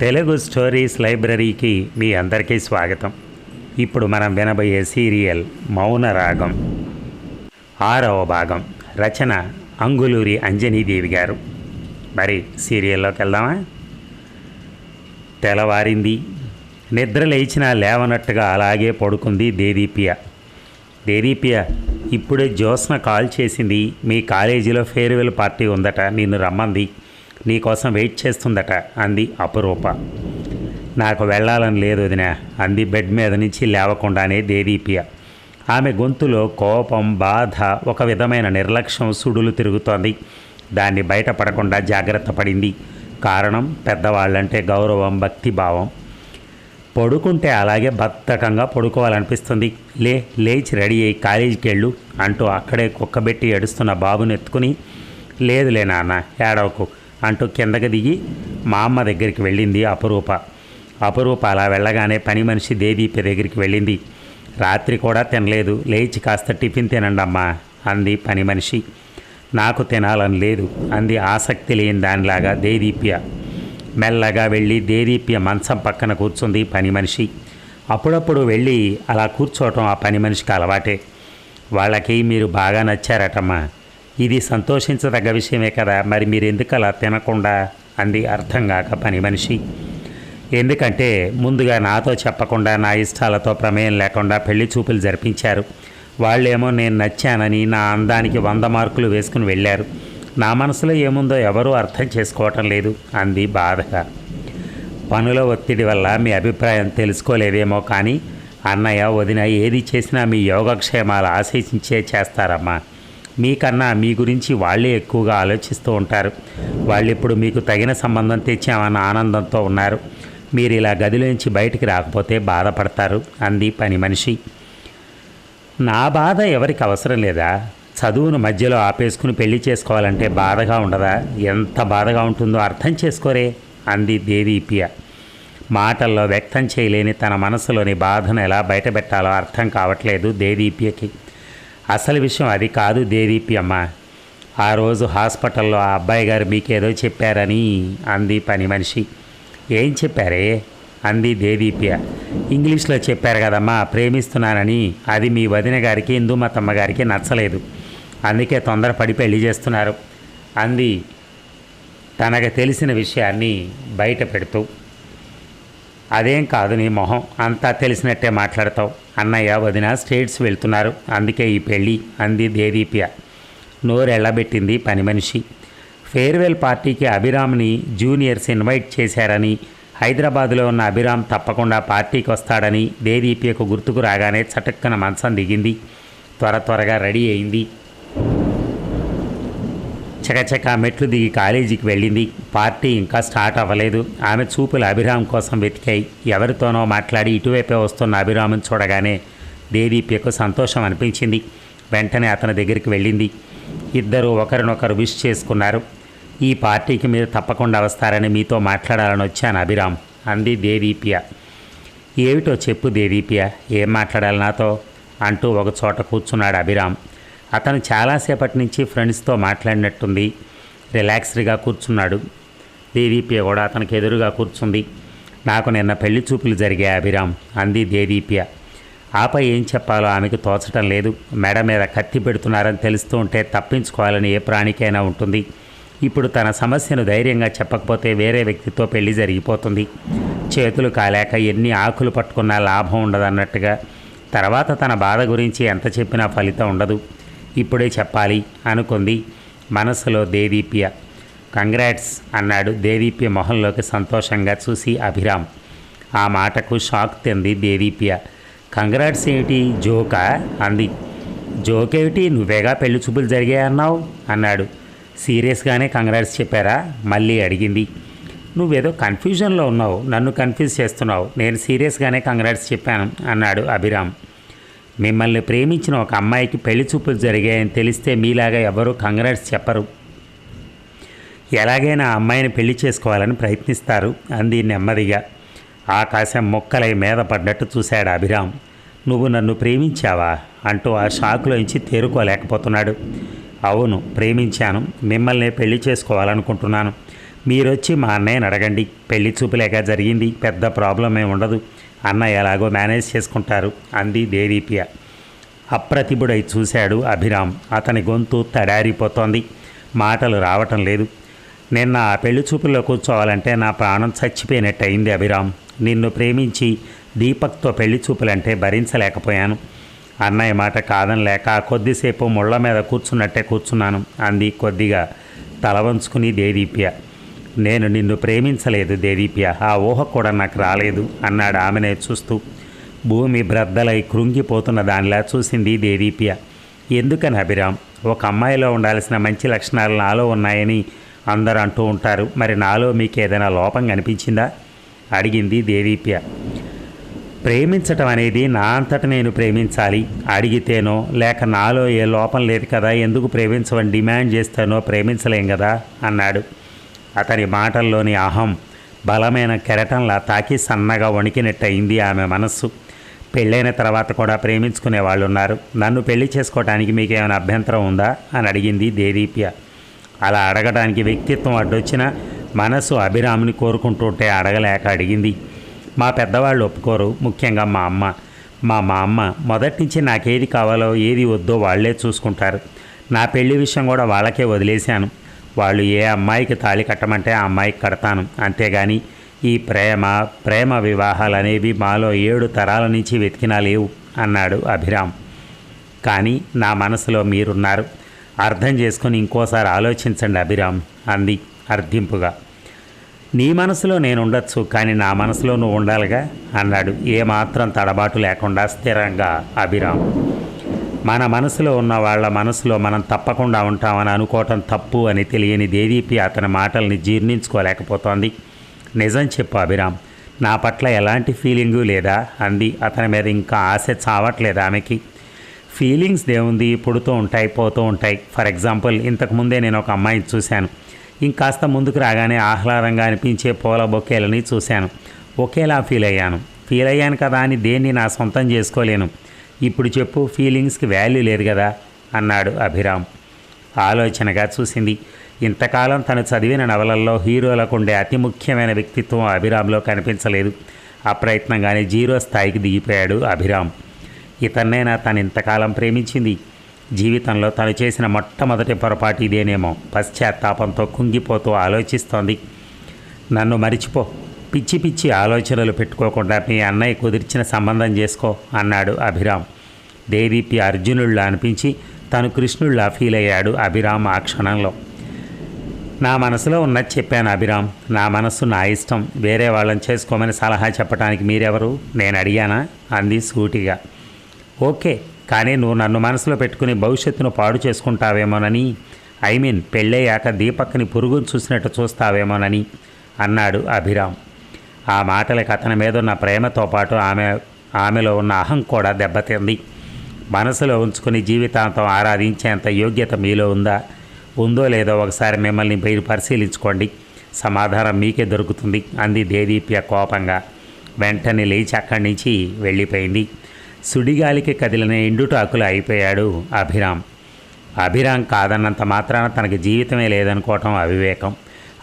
Telugu stories లైబ్రరీకి మీ అందరికీ స్వాగతం. ఇప్పుడు మనం వినబోయే సీరియల్ మౌన రాగం. ఆరవ భాగం. రచన అంగులూరి అంజనీదేవి గారు. మరి సీరియల్లోకి వెళ్దామా? తెల్లవారింది. నిద్ర లేచినా లేవనట్టుగా అలాగే పడుకుంది దేదీపియ. దేదీప్య ఇప్పుడే జ్యోత్స్న కాల్ చేసింది. మీ కాలేజీలో ఫేర్వెల్ పార్టీ ఉందట నిన్ను రమ్మంది. నీకోసం వెయిట్ చేస్తుందట అంది అపురూప. నాకు వెళ్ళాలని లేదు వదిన అంది బెడ్ మీద నుంచి లేవకుండానే దేదీపియ. ఆమె గొంతులో కోపం బాధ ఒక విధమైన నిర్లక్ష్యం సుడులు తిరుగుతోంది. దాన్ని బయటపడకుండా జాగ్రత్త పడింది. కారణం పెద్దవాళ్ళంటే గౌరవం భక్తిభావం పడుకుంటే అలాగే బద్ధకంగా పడుకోవాలనిపిస్తుంది. లే లేచి రెడీ అయ్యి కాలేజీకి వెళ్ళు అంటూ అక్కడే కుక్కబెట్టి ఏడుస్తున్న బాబుని ఎత్తుకుని లేదులే నాన్న ఏడవకు. అంటూ కిందకి దిగి మా అమ్మ దగ్గరికి వెళ్ళింది అపరూప. అపరూప అలా వెళ్ళగానే పని మనిషి దేదీప్య దగ్గరికి వెళ్ళింది. రాత్రి కూడా తినలేదు. లేచి కాస్త టిఫిన్ తినండమ్మా అంది పని మనిషి. నాకు తినాలని లేదు అంది ఆసక్తి లేని దానిలాగా దేదీప్య. మెల్లగా వెళ్ళి దేదీప్య మంచం పక్కన కూర్చుంది పని మనిషి. అప్పుడప్పుడు వెళ్ళి అలా కూర్చోవటం ఆ పని మనిషికి అలవాటే. వాళ్ళకి మీరు బాగా నచ్చారటమ్మా. ఇది సంతోషించదగ్గ విషయమే కదా. మరి మీరు ఎందుకు అలా తినకుండా? అంది అర్థం కాక పని మనిషి. ఎందుకంటే ముందుగా నాతో చెప్పకుండా నా ఇష్టాలతో ప్రమేయం లేకుండా పెళ్ళి చూపులు జరిపించారు. వాళ్ళేమో నేను నచ్చానని నా అందానికి వంద మార్కులు వేసుకుని వెళ్ళారు. నా మనసులో ఏముందో ఎవరూ అర్థం చేసుకోవటం లేదు అంది బాధగా. పనుల ఒత్తిడి వల్ల మీ అభిప్రాయం తెలుసుకోలేదేమో కానీ అన్నయ్య వదిన ఏది చేసినా మీ యోగక్షేమాలు ఆశించే చేస్తారమ్మా. మీకన్నా మీ గురించి వాళ్ళే ఎక్కువగా ఆలోచిస్తూ ఉంటారు. వాళ్ళు ఇప్పుడు మీకు తగిన సంబంధం తెచ్చామన్న ఆనందంతో ఉన్నారు. మీరు ఇలా గదిలోంచి బయటికి రాకపోతే బాధపడతారు అంది పని మనిషి. నా బాధ ఎవరికి అవసరం లేదా? చదువును మధ్యలో ఆపేసుకుని పెళ్ళి చేసుకోవాలంటే బాధగా ఉండదా? ఎంత బాధగా ఉంటుందో అర్థం చేసుకోరే అంది దేదీప్య. మాటల్లో వ్యక్తం చేయలేని తన మనసులోని బాధను ఎలా బయటపెట్టాలో అర్థం కావట్లేదు దేదీపియకి. అసలు విషయం అది కాదు దేదీప్యమ్మ ఆ రోజు హాస్పిటల్లో ఆ అబ్బాయి గారు మీకేదో చెప్పారని అంది పని మనిషి. ఏం చెప్పారే? అంది దేదీప్య. ఇంగ్లీష్లో చెప్పారు కదమ్మా ప్రేమిస్తున్నానని. అది మీ వదిన గారికి ఇందుమతమ్మ గారికి నచ్చలేదు. అందుకే తొందరపడి పెళ్ళి చేస్తున్నారు. అంది. తనకు తెలిసిన విషయాన్ని బయట పెడుతూ. అదేం కాదు నీ మొహం. అంతా తెలిసినట్టే మాట్లాడతావు. అన్నయ్య వదిన స్టేట్స్ వెళ్తున్నారు. అందుకే ఈ పెళ్ళి అంది దేదీప్య. నోరెళ్ళబెట్టింది పని మనిషి. ఫేర్వెల్ పార్టీకి అభిరామ్ని జూనియర్స్ ఇన్వైట్ చేశారని హైదరాబాద్లో ఉన్న అభిరామ్ తప్పకుండా పార్టీకి వస్తాడని దేదీప్యకు గుర్తుకు రాగానే చటక్కన మంచం దిగింది. త్వర త్వరగా రెడీ అయింది. చకచక మెట్లు దిగి కాలేజీకి వెళ్ళింది. పార్టీ ఇంకా స్టార్ట్ అవ్వలేదు. ఆమె చూపులు అభిరామ్ కోసం వెతికాయి. ఎవరితోనో మాట్లాడి ఇటువైపే వస్తున్న అభిరామ్ని చూడగానే దేదీప్యకు సంతోషం అనిపించింది. వెంటనే అతని దగ్గరికి వెళ్ళింది. ఇద్దరు ఒకరినొకరు విష్ చేసుకున్నారు. ఈ పార్టీకి మీరు తప్పకుండా వస్తారని మీతో మాట్లాడాలని వచ్చాను అభిరామ్ అంది దేదీప్య. ఏమిటో చెప్పు దేదీప్య ఏం మాట్లాడాలి నాతో? అంటూ ఒక చోట కూర్చున్నాడు అభిరామ్. అతను చాలాసేపటి నుంచి ఫ్రెండ్స్తో మాట్లాడినట్టుంది. రిలాక్స్డ్గా కూర్చున్నాడు. దేదీప్య కూడా అతనికి ఎదురుగా కూర్చుంది. నాకు నిన్న పెళ్ళి చూపులు జరిగాయి అభిరామ్ అంది దేదీప్య. ఆపై ఏం చెప్పాలో ఆమెకు తోచటం లేదు. మెడ మీద కత్తి పెడుతున్నారని తెలుస్తూ ఉంటే తప్పించుకోవాలని ఏ ప్రాణికైనా ఉంటుంది. ఇప్పుడు తన సమస్యను ధైర్యంగా చెప్పకపోతే వేరే వ్యక్తితో పెళ్ళి జరిగిపోతుంది. చేతులు కాలేక ఎన్ని ఆకులు పట్టుకున్నా లాభం ఉండదన్నట్టుగా. తర్వాత తన బాధ గురించి ఎంత చెప్పినా ఫలితం ఉండదు. ఇప్పుడే చెప్పాలి అనుకుంది మనసులో దేదీప్య. కంగ్రాట్స్ అన్నాడు దేదీప్య మొహంలోకి సంతోషంగా చూసి అభిరామ్. ఆ మాటకు షాక్ తింది దేదీప్య. కంగ్రాట్స్ ఏమిటి? జోకా? అంది. జోకేమిటి? నువ్వేగా పెళ్ళి చూపులు జరిగాయన్నావు అన్నాడు. సీరియస్గానే కంగ్రాట్స్ చెప్పారా? మళ్ళీ అడిగింది. నువ్వేదో కన్ఫ్యూజన్లో ఉన్నావు. నన్ను కన్ఫ్యూజ్ చేస్తున్నావు. నేను సీరియస్గానే కంగ్రాట్స్ చెప్పాను అన్నాడు అభిరామ్. మిమ్మల్ని ప్రేమించిన ఒక అమ్మాయికి పెళ్ళి చూపులు జరిగాయని తెలిస్తే మీలాగా ఎవరూ కంగ్రాట్స్ చెప్పరు. ఎలాగైనా ఆ అమ్మాయిని పెళ్ళి చేసుకోవాలని ప్రయత్నిస్తారు అంది నెమ్మదిగా. ఆకాశం మొక్కలై మీద పడ్డట్టు చూశాడు అభిరామ్. నువ్వు నన్ను ప్రేమించావా? అంటూ ఆ షాకులోంచి తేరుకోలేకపోతున్నాడు. అవును ప్రేమించాను. మిమ్మల్ని పెళ్ళి చేసుకోవాలనుకుంటున్నాను. మీరొచ్చి మా అన్నయ్యని అడగండి. పెళ్ళి చూపులేక జరిగింది. పెద్ద ప్రాబ్లం ఏమి ఉండదు. అన్నయ్య ఎలాగో మేనేజ్ చేసుకుంటారు అంది దేదీప్య. అప్రతిభుడై చూశాడు అభిరామ్. అతని గొంతు తడారిపోతోంది. మాటలు రావటం లేదు. నిన్న ఆ పెళ్ళి చూపుల్లో కూర్చోవాలంటే నా ప్రాణం చచ్చిపోయినట్టు అయింది అభిరామ్. నిన్ను ప్రేమించి దీపక్తో పెళ్ళి చూపులంటే భరించలేకపోయాను. అన్నయ్య మాట కాదనలేక కొద్దిసేపు ముళ్ళ మీద కూర్చున్నట్టే కూర్చున్నాను అంది కొద్దిగా తల వంచుకుని దేదీప్య. నేను నిన్ను ప్రేమించలేదు దేదీప్య. ఆ ఊహ కూడా నాకు రాలేదు అన్నాడు ఆమెనే చూస్తూ. భూమి బ్రద్దలై కృంగిపోతున్న దానిలా చూసింది దేదీప్య. ఎందుకని అభిరామ్? ఒక అమ్మాయిలో ఉండాల్సిన మంచి లక్షణాలు నాలో ఉన్నాయని అందరూ అంటూ ఉంటారు. మరి నాలో మీకు ఏదైనా లోపం కనిపించిందా? అడిగింది దేదీప్య. ప్రేమించటం అనేది నా అంతట నేను ప్రేమించాలి. అడిగితేనో లేక నాలో ఏ లోపం లేదు కదా ఎందుకు ప్రేమించవని డిమాండ్ చేస్తానో ప్రేమించలేం కదా అన్నాడు. అతని మాటల్లోని అహం బలమైన కెరటంలా తాకి సన్నగా వణికినట్టయింది ఆమె మనస్సు. పెళ్ళైన తర్వాత కూడా ప్రేమించుకునే వాళ్ళు ఉన్నారు నన్ను పెళ్ళి చేసుకోవడానికి మీకు ఏమైనా అభ్యంతరం ఉందా? అని అడిగింది దేదీప్య. అలా అడగడానికి వ్యక్తిత్వం అడ్డొచ్చినా మనసు అభిరాముని కోరుకుంటుంటే అడగలేక అడిగింది. మా పెద్దవాళ్ళు ఒప్పుకోరు ముఖ్యంగా మా అమ్మ. మా మా అమ్మ మొదటి నుంచి నాకేది కావాలో ఏది వద్దో వాళ్ళే చూసుకుంటారు. నా పెళ్ళి విషయం కూడా వాళ్ళకే వదిలేశాను. వాళ్ళు ఏ అమ్మాయికి తాళి కట్టమంటే ఆ అమ్మాయికి కడతాను. అంతేగాని ఈ ప్రేమ ప్రేమ వివాహాలు అనేవి మాలో ఏడు తరాల నుంచి వెతికినా లేవు అన్నాడు అభిరామ్. కానీ నా మనసులో మీరున్నారు. అర్థం చేసుకుని ఇంకోసారి ఆలోచించండి అభిరామ్ అంది అర్థింపుగా. నీ మనసులో నేను ఉండొచ్చు కానీ నా మనసులో నువ్వు ఉండాలిగా అన్నాడు. ఏమాత్రం తడబాటు లేకుండా స్థిరంగా అభిరామ్. మన మనసులో ఉన్న వాళ్ళ మనసులో మనం తప్పకుండా ఉంటామని అనుకోవటం తప్పు అని తెలియని దేదీపి అతని మాటల్ని జీర్ణించుకోలేకపోతోంది. నిజం చెప్పు అభిరామ్ నా పట్ల ఎలాంటి ఫీలింగు లేదా? అంది అతని మీద ఇంకా ఆశ చావట్లేదు ఆమెకి. ఫీలింగ్స్ దేవుంది పుడుతూ ఉంటాయి పోతూ ఉంటాయి. ఫర్ ఎగ్జాంపుల్ ఇంతకుముందే నేను ఒక అమ్మాయిని చూశాను. ఇంకాస్త ముందుకు రాగానే ఆహ్లాదంగా అనిపించే పూల బొకేలని చూశాను. ఒకేలా ఫీల్ అయ్యాను. ఫీల్ అయ్యాను కదా అని దేన్ని నా సొంతం చేసుకోలేను. ఇప్పుడు చెప్పు ఫీలింగ్స్కి వాల్యూ లేదు కదా అన్నాడు అభిరామ్. ఆలోచనగా చూసింది. ఇంతకాలం తను చదివిన నవలల్లో హీరోలకు ఉండే అతి ముఖ్యమైన వ్యక్తిత్వం అభిరామ్లో కనిపించలేదు. అప్రయత్నంగానే జీరో స్థాయికి దిగిపోయాడు అభిరామ్. ఇతన్నైనా తను ఇంతకాలం ప్రేమించింది? జీవితంలో తను చేసిన మొట్టమొదటి పొరపాటు ఇదేనేమో. పశ్చాత్తాపంతో కుంగిపోతూ ఆలోచిస్తోంది. నన్ను మరిచిపో. పిచ్చి పిచ్చి ఆలోచనలు పెట్టుకోకుండా మీ అన్నయ్య కుదిర్చిన సంబంధం చేసుకో అన్నాడు అభిరామ్. దేవిపి అర్జునుళ్ళ అనిపించి తను కృష్ణుళ్ళ ఫీల్ అయ్యాడు అభిరామ్ ఆ క్షణంలో. నా మనసులో ఉన్నది చెప్పాను అభిరామ్. నా మనస్సు నా ఇష్టం. వేరే వాళ్ళని చేసుకోమని సలహా చెప్పడానికి మీరెవరు? నేను అడిగానా? అంది సూటిగా. ఓకే కానీ నువ్వు నన్ను మనసులో పెట్టుకుని భవిష్యత్తును పాడు చేసుకుంటావేమోనని ఐ మీన్ పెళ్ళయ్యాక దీపక్ని పురుగును చూసినట్టు చూస్తావేమోనని అన్నాడు అభిరామ్. ఆ మాటలకు అతని మీద ఉన్న ప్రేమతో పాటు ఆమె ఆమెలో ఉన్న అహం కూడా దెబ్బతింది. మనసులో ఉంచుకుని జీవితాంతం ఆరాధించేంత యోగ్యత మీలో ఉందా ఉందో లేదో ఒకసారి మిమ్మల్ని మీరు పరిశీలించుకోండి. సమాధానం మీకే దొరుకుతుంది అంది దేదీప్య కోపంగా. వెంటనే లేచి అక్కడి నుంచి వెళ్ళిపోయింది. సుడిగాలికి కదిలిన ఎండుటాకులు అయిపోయాడు అభిరామ్. అభిరామ్ కాదన్నంత మాత్రాన తనకి జీవితమే లేదనుకోవటం అవివేకం.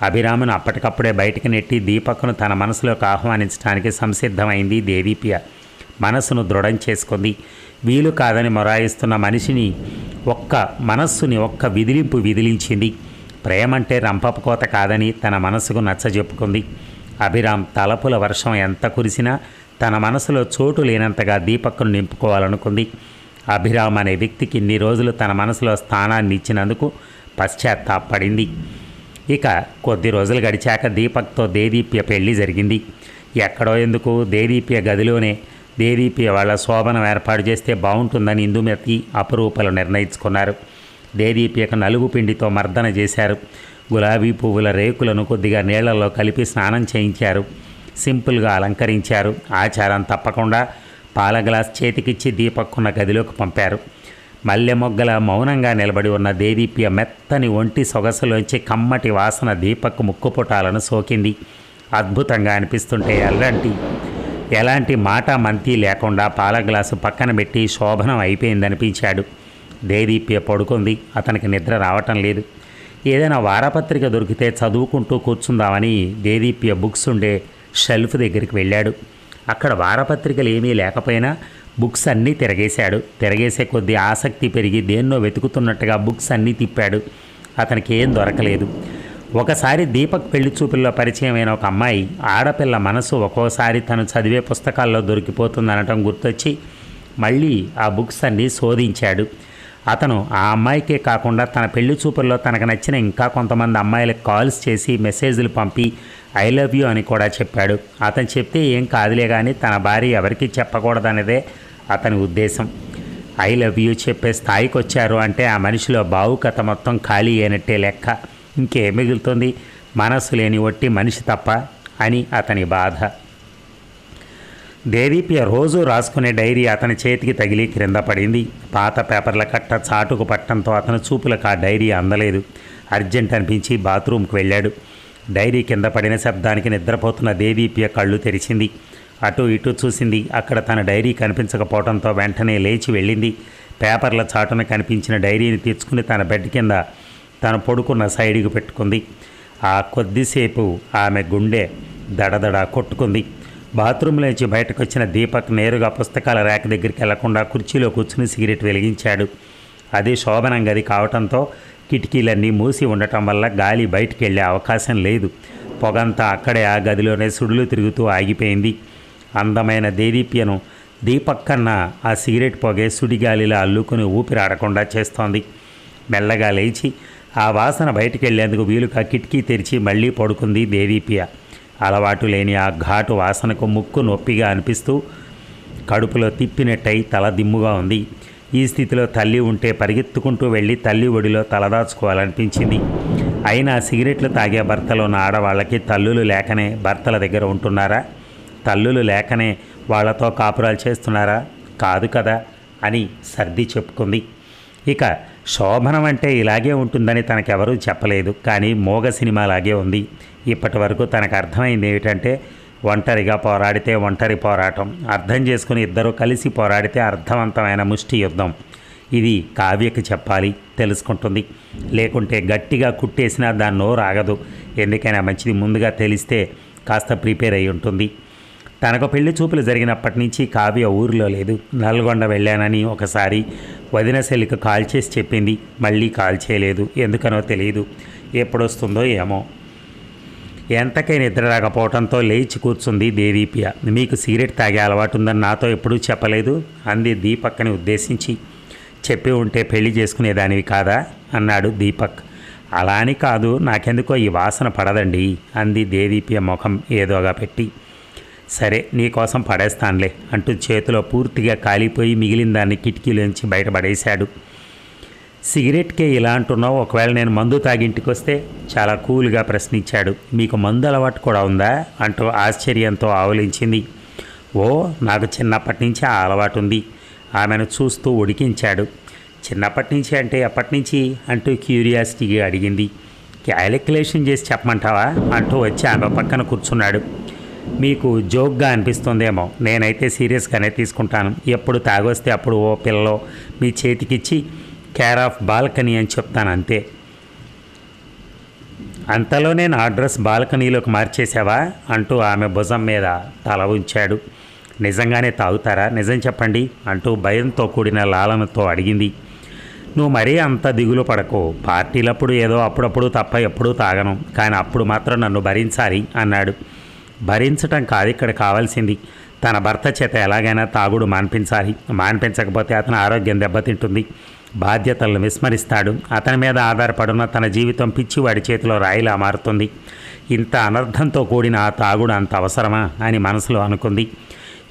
అభిరామును అప్పటికప్పుడే బయటికి నెట్టి దీపక్ను తన మనసులోకి ఆహ్వానించడానికి సంసిద్ధమైంది దేదీప్య మనసును దృఢం చేసుకుంది. వీలు కాదని మొరాయిస్తున్న మనిషిని ఒక్క మనస్సుని ఒక్క విదిలింపు విదిలించింది. ప్రేమంటే రంపపు కాదని తన మనసుకు నచ్చజెప్పుకుంది అభిరామ్ తలపుల వర్షం ఎంత కురిసినా తన మనసులో చోటు లేనంతగా దీపక్ను నింపుకోవాలనుకుంది. అభిరామ్ అనే వ్యక్తికి ఇన్ని రోజులు తన మనసులో స్థానాన్ని ఇచ్చినందుకు పశ్చాత్తాపడింది. ఇక కొద్ది రోజులు గడిచాక దీపక్తో దేదీప్య పెళ్ళి జరిగింది. ఎక్కడో ఎందుకు దేదీప్య గదిలోనే. దేదీప్య వాళ్ళ శోభనం ఏర్పాటు చేస్తే బాగుంటుందని ఇందుమతి అపరూపలు నిర్ణయించుకున్నారు. దేదీప్యకు నలుగు పిండితో మర్దన చేశారు. గులాబీ పువ్వుల రేకులను కొద్దిగా నీళ్ళలో కలిపి స్నానం చేయించారు. సింపుల్గా అలంకరించారు. ఆచారం తప్పకుండా పాల గ్లాస్ చేతికిచ్చి దీపక్కున్న గదిలోకి పంపారు. మల్లె మొగ్గల మౌనంగా నిలబడి ఉన్న దేదీప్య మెత్తని ఒంటి సొగసులోంచి కమ్మటి వాసన దీపక్ ముక్కుపుటాలను సోకింది. అద్భుతంగా అనిపిస్తుంటే ఎలాంటి ఎలాంటి మాట మంతి లేకుండా పాల గ్లాసు పక్కన పెట్టి శోభనం అయిపోయిందనిపించాడు. దేదీప్య పడుకుంది. అతనికి నిద్ర రావటం లేదు. ఏదైనా వారపత్రిక దొరికితే చదువుకుంటూ కూర్చుందామని దేదీప్య బుక్స్ ఉండే షెల్ఫ్ దగ్గరికి వెళ్ళాడు. అక్కడ వారపత్రికలు ఏమీ లేకపోయినా బుక్స్ అన్నీ తిరగేశాడు. తిరగేసే కొద్దీ ఆసక్తి పెరిగి దేన్నో వెతుకుతున్నట్టుగా బుక్స్ అన్నీ తిప్పాడు. అతనికి ఏం దొరకలేదు. ఒకసారి దీపక్ పెళ్ళి చూపుల్లో పరిచయమైన ఒక అమ్మాయి ఆడపిల్ల మనసు ఒక్కోసారి తను చదివే పుస్తకాల్లో దొరికిపోతుందనటం గుర్తొచ్చి మళ్ళీ ఆ బుక్స్ అన్నీ శోధించాడు. అతను ఆ అమ్మాయికే కాకుండా తన పెళ్ళి చూపుల్లో తనకు నచ్చిన ఇంకా కొంతమంది అమ్మాయిలకు కాల్స్ చేసి మెసేజ్లు పంపి ఐ లవ్ యూ అని కూడా చెప్పాడు. అతను చెప్తే ఏం కాదులే కానీ తన భార్య ఎవరికీ చెప్పకూడదనేదే అతని ఉద్దేశం. ఐ లవ్ యూ చెప్పే స్థాయికి వచ్చారు అంటే ఆ మనిషిలో భావుకత మొత్తం ఖాళీ అయినట్టే లెక్క. ఇంకేం మిగులుతుంది? మనసు లేని ఒట్టి మనిషి తప్ప అని అతని బాధ. దేదీప్య రోజు రాసుకునే డైరీ అతని చేతికి తగిలి క్రింద పడింది. పాత పేపర్ల కట్ట చాటుకు పట్టడంతో అతను చూపులకు ఆ డైరీ అందలేదు. అర్జెంట్ అనిపించి బాత్రూమ్కి వెళ్ళాడు. డైరీ కింద పడిన శబ్దానికి నిద్రపోతున్న దేదీప్య కళ్ళు తెరిచింది. అటు ఇటు చూసింది. అక్కడ తన డైరీ కనిపించకపోవడంతో వెంటనే లేచి వెళ్ళింది. పేపర్ల చాటున కనిపించిన డైరీని తెచ్చుకుని తన బెడ్ కింద తను పడుకున్న సైడ్కి పెట్టుకుంది. ఆ కొద్దిసేపు ఆమె గుండె దడదడ కొట్టుకుంది. బాత్రూంలోంచి బయటకు వచ్చిన దీపక్ నేరుగా పుస్తకాల ర్యాక్ దగ్గరికి వెళ్ళకుండా కుర్చీలో కూర్చుని సిగరెట్ వెలిగించాడు. అది శోభనం గది కావటంతో కిటికీలన్నీ మూసి ఉండటం వల్ల గాలి బయటికి వెళ్ళే అవకాశం లేదు. పొగంతా అక్కడే ఆ గదిలోనే సుడులు తిరుగుతూ ఆగిపోయింది. అందమైన దేదీప్యను దీపక్ కన్నా ఆ సిగరెట్ పొగే సుడిగాలిలా అల్లుకుని ఊపిరాడకుండా చేస్తోంది. మెల్లగా లేచి ఆ వాసన బయటికి వెళ్ళేందుకు వీలుగా కిటికీ తెరిచి మళ్ళీ పడుకుంది దేదీప్య. అలవాటు లేని ఆ ఘాటు వాసనకు ముక్కు నొప్పిగా అనిపిస్తూ కడుపులో తిప్పినట్టయి తల దిమ్ముగా ఉంది. ఈ స్థితిలో తల్లి ఉంటే పరిగెత్తుకుంటూ వెళ్ళి తల్లి ఒడిలో తలదాచుకోవాలనిపించింది. అయినా సిగరెట్లు తాగే భర్తలో ఉన్న ఆడవాళ్ళకి తల్లులు లేకనే భర్తల దగ్గర ఉంటున్నారా? తల్లులు లేకనే వాళ్ళతో కాపురాలు చేస్తున్నారా? కాదు కదా అని సర్ది చెప్పుకుంది. ఇక శోభనం అంటే ఇలాగే ఉంటుందని తనకెవరూ చెప్పలేదు. కానీ మోగ సినిమా లాగే ఉంది. ఇప్పటి వరకు తనకు అర్థమైంది ఏమిటంటే ఒంటరిగా పోరాడితే ఒంటరి పోరాటం. అర్థం చేసుకుని ఇద్దరు కలిసి పోరాడితే అర్థవంతమైన ముష్టి యుద్ధం. ఇది కావ్యకి చెప్పాలి తెలుసుకుంటుంది. లేకుంటే గట్టిగా కుట్టేసినా దాని నోరు ఆగదు. ఎందుకైనా మంచిది ముందుగా తెలిస్తే కాస్త ప్రిపేర్ అయి ఉంటుంది. తనకు పెళ్ళి చూపులు జరిగినప్పటి నుంచి కావ్య ఊరిలో లేదు. నల్గొండ వెళ్ళానని ఒకసారి వదిన సెల్లికి కాల్ చేసి చెప్పింది. మళ్ళీ కాల్ చేయలేదు. ఎందుకనో తెలియదు ఎప్పుడొస్తుందో ఏమో. ఎంతకై నిద్ర రాకపోవడంతో లేచి కూర్చుంది దేదీప్య. మీకు సిగరెట్ తాగే అలవాటు ఉందని నాతో ఎప్పుడూ చెప్పలేదు అంది దీపక్ని ఉద్దేశించి. చెప్పి ఉంటే పెళ్ళి చేసుకునేదానివి కాదా? అన్నాడు దీపక్. అలా అని కాదు. నాకెందుకో ఈ వాసన పడదండి అంది దేదీప్య ముఖం ఏదోగా పెట్టి. సరే నీకోసం పడేస్తానులే అంటూ చేతిలో పూర్తిగా కాలిపోయి మిగిలిన దాన్ని కిటికీలోంచి బయటపడేశాడు. సిగరెట్కే ఇలా అంటున్నావు ఒకవేళ నేను మందు తాగింటికి వస్తే చాలా కూల్గా ప్రశ్నించాడు. మీకు మందు అలవాటు కూడా ఉందా? అంటూ ఆశ్చర్యంతో ఆవలించింది. ఓ నాకు చిన్నప్పటి నుంచి ఆ అలవాటు ఉంది. ఆమెను చూస్తూ ఉడికించాడు చిన్నప్పటి నుంచి అంటే ఎప్పటి నుంచి? అంటూ క్యూరియాసిటీగా అడిగింది. క్యాలిక్యులేషన్ చేసి చెప్పమంటావా? అంటూ వచ్చి ఆమె పక్కన కూర్చున్నాడు. మీకు జోక్గా అనిపిస్తుందేమో. నేనైతే సీరియస్గానే తీసుకుంటాను. ఎప్పుడు తాగొస్తే అప్పుడు ఓ పిల్లలో మీ చేతికిచ్చి కేర్ ఆఫ్ బాల్కనీ అని చెప్తాను అంతే. అంతలో నేను ఆ అడ్రస్ బాల్కనీలోకి మార్చేసావా అంటూ ఆమె భుజం మీద తల ఉంచాడు. నిజంగానే తాగుతారా? నిజం చెప్పండి అంటూ భయంతో కూడిన లాలనతో అడిగింది. నువ్వు మరీ అంత దిగులు పడకు. పార్టీలప్పుడు ఏదో అప్పుడప్పుడు తప్ప ఎప్పుడూ తాగను. కానీ అప్పుడు మాత్రం నన్ను భరించాలి అన్నాడు. భరించటం కాదు. ఇక్కడ కావాల్సింది తన భర్త చేత ఎలాగైనా తాగుడు మాన్పించాలి. మాన్పించకపోతే అతని ఆరోగ్యం దెబ్బతింటుంది. బాధ్యతలను విస్మరిస్తాడు. అతని మీద ఆధారపడున్న తన జీవితం పిచ్చివాడి చేతిలో రాయిలా మారుతుంది. ఇంత అనర్థంతో కూడిన ఆ తాగుడు అంత అవసరమా అని మనసులో అనుకుంది.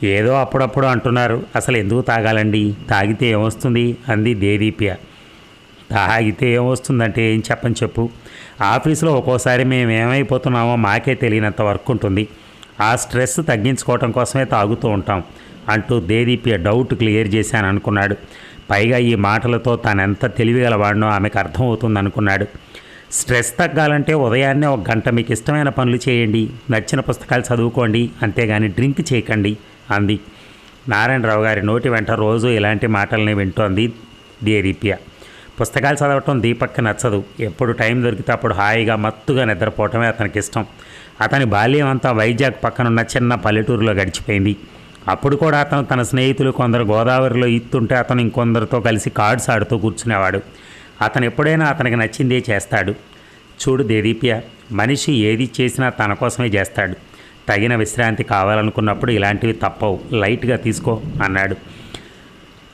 ఏదో అప్పుడప్పుడు అంటున్నారు. అసలు ఎందుకు తాగాలండి? తాగితే ఏమొస్తుంది? అంది దేదీప్య. తాగితే ఏమొస్తుందంటే ఏం చెప్పని చెప్పు. ఆఫీసులో ఒక్కోసారి మేము ఏమైపోతున్నామో మాకే తెలియనంత వర్క్ ఉంటుంది ఆ స్ట్రెస్ తగ్గించుకోవటం కోసమే తాగుతూ ఉంటాం అంటూ దేదీప్య డౌట్ క్లియర్ చేశాను అనుకున్నాడు. పైగా ఈ మాటలతో తానెంత తెలివిగలవాడినో ఆమెకు అర్థమవుతుంది అనుకున్నాడు స్ట్రెస్ తగ్గాలంటే ఉదయాన్నే ఒక గంట మీకు ఇష్టమైన పనులు చేయండి నచ్చిన పుస్తకాలు చదువుకోండి అంతేగాని డ్రింక్ చేయకండి అంది. నారాయణరావు గారి నోటి వెంట రోజు ఇలాంటి మాటల్ని వింటోంది దేదీప్య. పుస్తకాలు చదవటం దీపక్కి నచ్చదు. ఎప్పుడు టైం దొరికితే అప్పుడు హాయిగా మత్తుగా నిద్రపోవటమే అతనికి ఇష్టం అతని బాల్యం అంతా వైజాగ్ పక్కనున్న చిన్న పల్లెటూరులో గడిచిపోయింది. అప్పుడు కూడా అతను తన స్నేహితులు కొందరు గోదావరిలో ఇత్తుంటే అతను ఇంకొందరితో కలిసి కార్డ్స్ ఆడుతూ కూర్చునేవాడు. అతను ఎప్పుడైనా అతనికి నచ్చిందే చేస్తాడు. చూడు దేదీప్య మనిషి ఏది చేసినా తన కోసమే చేస్తాడు. తగిన విశ్రాంతి కావాలనుకున్నప్పుడు ఇలాంటివి తప్పవు. లైట్గా తీసుకో అన్నాడు.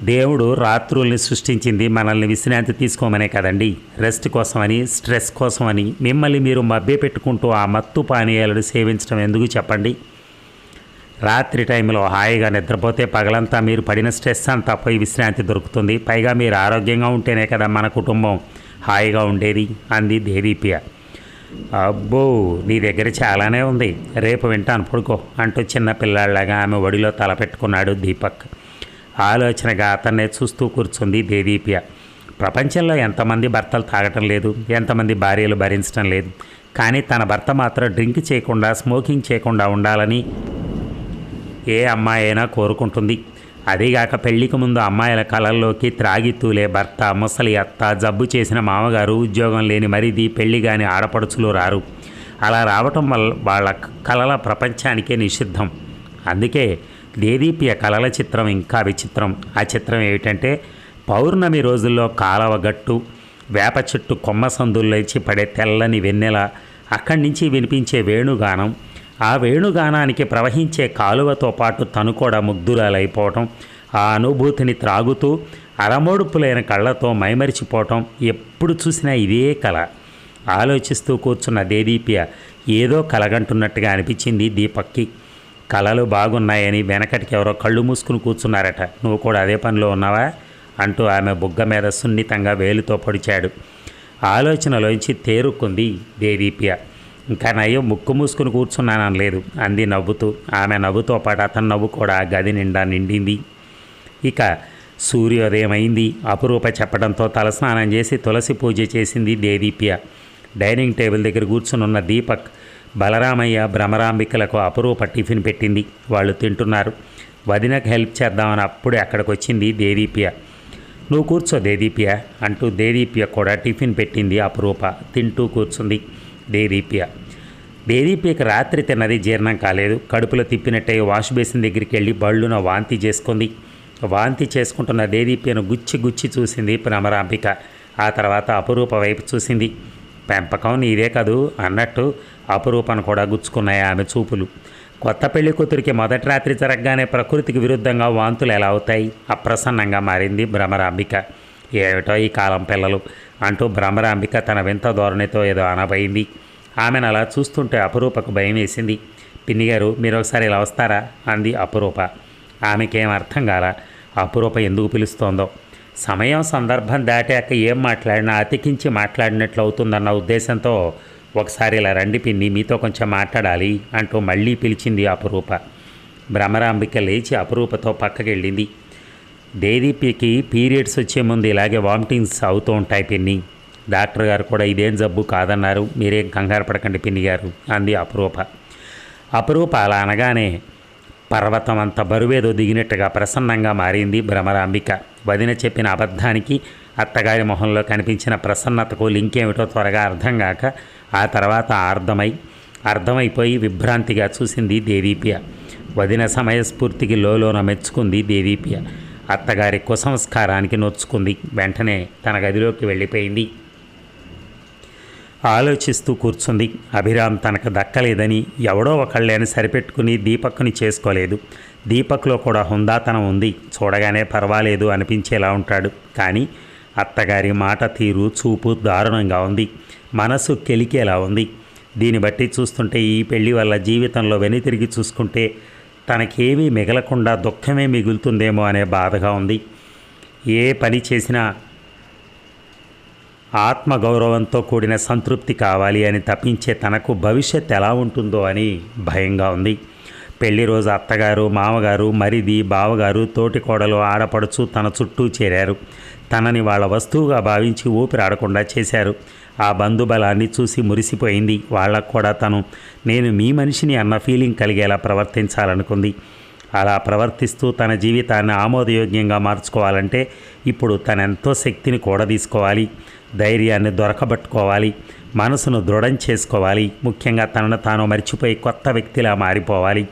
దేవుడు రాత్రుల్ని సృష్టించింది మనల్ని విశ్రాంతి తీసుకోమనే కదండి. రెస్ట్ కోసమని స్ట్రెస్ కోసమని మిమ్మల్ని మీరు మభ్య పెట్టుకుంటూ ఆ మత్తు పానీయాలను సేవించడం ఎందుకు చెప్పండి? రాత్రి టైంలో హాయిగా నిద్రపోతే పగలంతా మీరు పడిన స్ట్రెస్ అంతా పోయి విశ్రాంతి దొరుకుతుంది. పైగా మీరు ఆరోగ్యంగా ఉంటేనే కదా మన కుటుంబం హాయిగా ఉండేది అంది దేదీప్య. అబ్బో నీ దగ్గర చాలానే ఉంది. రేపు వింటాను పడుకో అంటూ చిన్న పిల్లాళ్ళగా ఆమె ఒడిలో తల పెట్టుకున్నాడు దీపక్. ఆలోచనగా అతన్నే చూస్తూ కూర్చుంది దేదీప్య. ప్రపంచంలో ఎంతమంది భర్తలు తాగటం లేదు ఎంతమంది భార్యలు భరించడం లేదు. కానీ తన భర్త మాత్రం డ్రింక్ చేయకుండా స్మోకింగ్ చేయకుండా ఉండాలని ఏ అమ్మాయి అయినా కోరుకుంటుంది. అదీగాక పెళ్ళికి ముందు అమ్మాయిల కళల్లోకి త్రాగి తూలే భర్త ముసలి అత్త జబ్బు చేసిన మామగారు ఉద్యోగం లేని మరిది పెళ్ళి కాని ఆడపడుచులు రారు. అలా రావటం వల్ల వాళ్ళ కళల ప్రపంచానికే నిషిద్ధం. అందుకే దేదీప్య కళల చిత్రం ఇంకా విచిత్రం. ఆ చిత్రం ఏమిటంటే పౌర్ణమి రోజుల్లో కాలవ గట్టు వేప చెట్టు కొమ్మ సందుల్లోంచి పడే తెల్లని వెన్నెల అక్కడి నుంచి వినిపించే వేణుగానం. ఆ వేణుగానానికి ప్రవహించే కాలువతో పాటు తను కూడా ముగ్ధురాలైపోవటం ఆ అనుభూతిని త్రాగుతూ అరమోడుపులైన కళ్ళతో మైమరిచిపోవటం ఎప్పుడు చూసినా ఇదే కళ. ఆలోచిస్తూ కూర్చున్న దేదీప్య ఏదో కలగంటున్నట్టుగా అనిపించింది దీపక్కి. కళలు బాగున్నాయని వెనకటికి ఎవరో కళ్ళు మూసుకుని కూర్చున్నారట. నువ్వు కూడా అదే పనిలో ఉన్నావా? అంటూ ఆమె బుగ్గ మీద సున్నితంగా వేలుతో పొడిచాడు. ఆలోచనలోంచి తేరుకుంది దేదీప్య. ఇంకా నయ్యో ముక్కు మూసుకుని కూర్చున్నానని లేదు అంది నవ్వుతూ. ఆమె నవ్వుతో పాటు అతని నవ్వు కూడా గది నిండా నిండింది. ఇక సూర్యోదయం అయింది అపురూప చెప్పడంతో తలస్నానం చేసి తులసి పూజ చేసింది దేదీప్య. డైనింగ్ టేబుల్ దగ్గర కూర్చునున్న దీపక్ బలరామయ్య భ్రమరాంబికలకు అపురూప టిఫిన్ పెట్టింది. వాళ్ళు తింటున్నారు. వదినకు హెల్ప్ చేద్దామని అప్పుడే అక్కడికి వచ్చింది దేదీప్య. నువ్వు కూర్చో దేదీప్య అంటూ దేదీప్య కూడా టిఫిన్ పెట్టింది అపురూప. తింటూ కూర్చుంది దేదీప్య. దేదీప్యకి రాత్రి తిన్నది జీర్ణం కాలేదు. కడుపులో తిప్పినట్టే వాష్ బేసిన్ దగ్గరికి వెళ్ళి బళ్ళున వాంతి చేసుకుంది. వాంతి చేసుకుంటున్న దేదీప్యను గుచ్చి గుచ్చి చూసింది భ్రమరాంబిక. ఆ తర్వాత అపురూప వైపు చూసింది. పెంపకం నీదే కదూ అన్నట్టు అపురూపను కూడా గుచ్చుకున్నాయి ఆమె చూపులు. కొత్త పెళ్ళి కూతురికి మొదటి రాత్రి జరగగానే ప్రకృతికి విరుద్ధంగా వాంతులు ఎలా అవుతాయి? అప్రసన్నంగా మారింది భ్రమరాంబిక. ఏమిటో ఈ కాలం పిల్లలు? అంటూ భ్రమరాంబిక తన వింత ధోరణితో ఏదో అనబోయింది. ఆమెను అలా చూస్తుంటే అపురూపకు భయం వేసింది. పిన్ని గారు మీరు ఒకసారి ఇలా వస్తారా? అంది అపురూప. ఆమెకేం అర్థం కాల. అపురూప ఎందుకు పిలుస్తోందో? సమయం సందర్భం దాటాక ఏం మాట్లాడినా అతికించి మాట్లాడినట్లు అవుతుందన్న ఉద్దేశంతో ఒకసారి ఇలా రండి పిన్ని మీతో కొంచెం మాట్లాడాలి అంటూ మళ్ళీ పిలిచింది అపురూప. భ్రమరాంబిక లేచి అపురూపతో పక్కకెళ్ళింది. దేదీపికి పీరియడ్స్ వచ్చే ముందు ఇలాగే వామిటింగ్స్ అవుతూ ఉంటాయి పిన్ని. డాక్టర్ గారు కూడా ఇదేం జబ్బు కాదన్నారు. మీరేం కంగారు పడకండి పిన్ని గారు అంది అపురూప. అపురూప అలా అనగానే పర్వతం అంత బరువేదో దిగినట్టుగా ప్రసన్నంగా మారింది భ్రమరాంబిక. వదిన చెప్పిన అబద్ధానికి అత్తగారి మొహంలో కనిపించిన ప్రసన్నతకు లింక్ ఏమిటో త్వరగా అర్థం కాక ఆ తర్వాత అర్థమై అర్థమైపోయి విభ్రాంతిగా చూసింది దేదీప్య వదిన సమయస్ఫూర్తికి లోలోన మెచ్చుకుంది దేదీప్య అత్తగారి కుసంస్కారానికి నొచ్చుకుంది. వెంటనే తన గదిలోకి వెళ్ళిపోయింది. ఆలోచిస్తూ కూర్చుంది. అభిరామ్ తనకు దక్కలేదని ఎవడో ఒకళ్ళని సరిపెట్టుకుని దీపక్ని చేసుకోలేదు. దీపక్లో కూడా హుందాతనం ఉంది. చూడగానే పర్వాలేదు అనిపించేలా ఉంటాడు. కానీ అత్తగారి మాట తీరు చూపు దారుణంగా ఉంది. మనసు కెలికేలా ఉంది. దీన్ని బట్టి చూస్తుంటే ఈ పెళ్ళి వల్ల జీవితంలో వెనుతిరిగి చూసుకుంటే తనకేమీ మిగలకుండా దుఃఖమే మిగులుతుందేమో అనే బాధగా ఉంది. ఏ పని చేసినా ఆత్మగౌరవంతో కూడిన సంతృప్తి కావాలి అని తప్పించే తనకు భవిష్యత్ ఎలా ఉంటుందో అని భయంగా ఉంది. పెళ్ళి రోజు అత్తగారు మామగారు మరిది బావగారు తోటి కోడలు ఆడపడుచు తన చుట్టూ చేరారు. తనని వాళ్ళ వస్తువుగా భావించి ఊపిరాడకుండా చేశారు. ఆ బంధుబలాన్ని చూసి మురిసిపోయింది. వాళ్ళకు కూడా తను నేను మీ మనిషిని అన్న ఫీలింగ్ కలిగేలా ప్రవర్తించాలనుకుంది. అలా ప్రవర్తిస్తూ తన జీవితాన్ని ఆమోదయోగ్యంగా మార్చుకోవాలంటే ఇప్పుడు తనెంతో శక్తిని శక్తిని కూడదీసుకోవాలి. ధైర్యాన్ని దొరకబట్టుకోవాలి. మనసును దృఢం చేసుకోవాలి. ముఖ్యంగా తనను తాను మర్చిపోయి కొత్త వ్యక్తిలా మారిపోవాలి.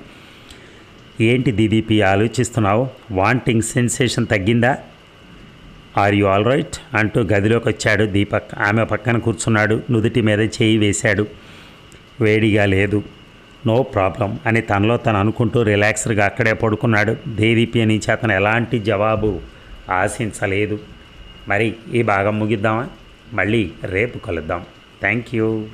ఏంటి దీదీపి ఆలోచిస్తున్నావు? వాంటింగ్ సెన్సేషన్ తగ్గిందా? Are you all right? అంటూ గదిలోకి వచ్చాడు దీపక్. ఆమె పక్కన కూర్చున్నాడు. నుదుటి మీద చేయి వేశాడు. వేడిగా లేదు. నో ప్రాబ్లం అని తనలో తను అనుకుంటూ రిలాక్స్డ్గా అక్కడే పడుకున్నాడు. దేదీపి నుంచి అతను ఎలాంటి జవాబు ఆశించలేదు. మరి ఈ భాగం ముగిద్దామా? మళ్ళీ రేపు కలుద్దాం. Thank you.